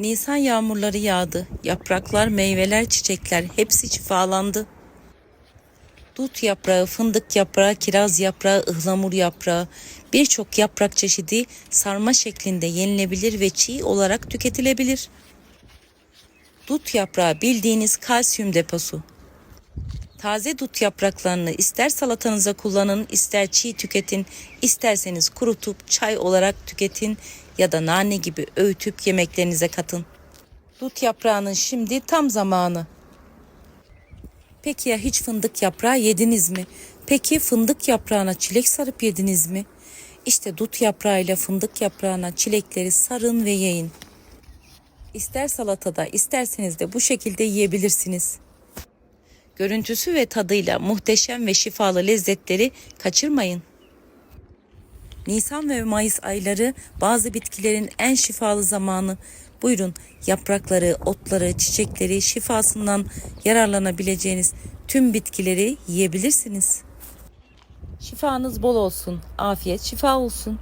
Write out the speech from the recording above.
Nisan yağmurları yağdı. Yapraklar, meyveler, çiçekler hepsi şifalandı. Dut yaprağı, fındık yaprağı, kiraz yaprağı, ıhlamur yaprağı, birçok yaprak çeşidi sarma şeklinde yenilebilir ve çiğ olarak tüketilebilir. Dut yaprağı bildiğiniz kalsiyum deposu. Taze dut yapraklarını ister salatanıza kullanın, ister çiğ tüketin, isterseniz kurutup çay olarak tüketin ya da nane gibi öğütüp yemeklerinize katın. Dut yaprağının şimdi tam zamanı. Peki ya hiç fındık yaprağı yediniz mi? Peki fındık yaprağına çilek sarıp yediniz mi? İşte dut yaprağıyla fındık yaprağına çilekleri sarın ve yiyin. İster salatada, isterseniz de bu şekilde yiyebilirsiniz. Görüntüsü ve tadıyla muhteşem ve şifalı lezzetleri kaçırmayın. Nisan ve Mayıs ayları bazı bitkilerin en şifalı zamanı. Buyurun yaprakları, otları, çiçekleri şifasından yararlanabileceğiniz tüm bitkileri yiyebilirsiniz. Şifanız bol olsun. Afiyet şifa olsun.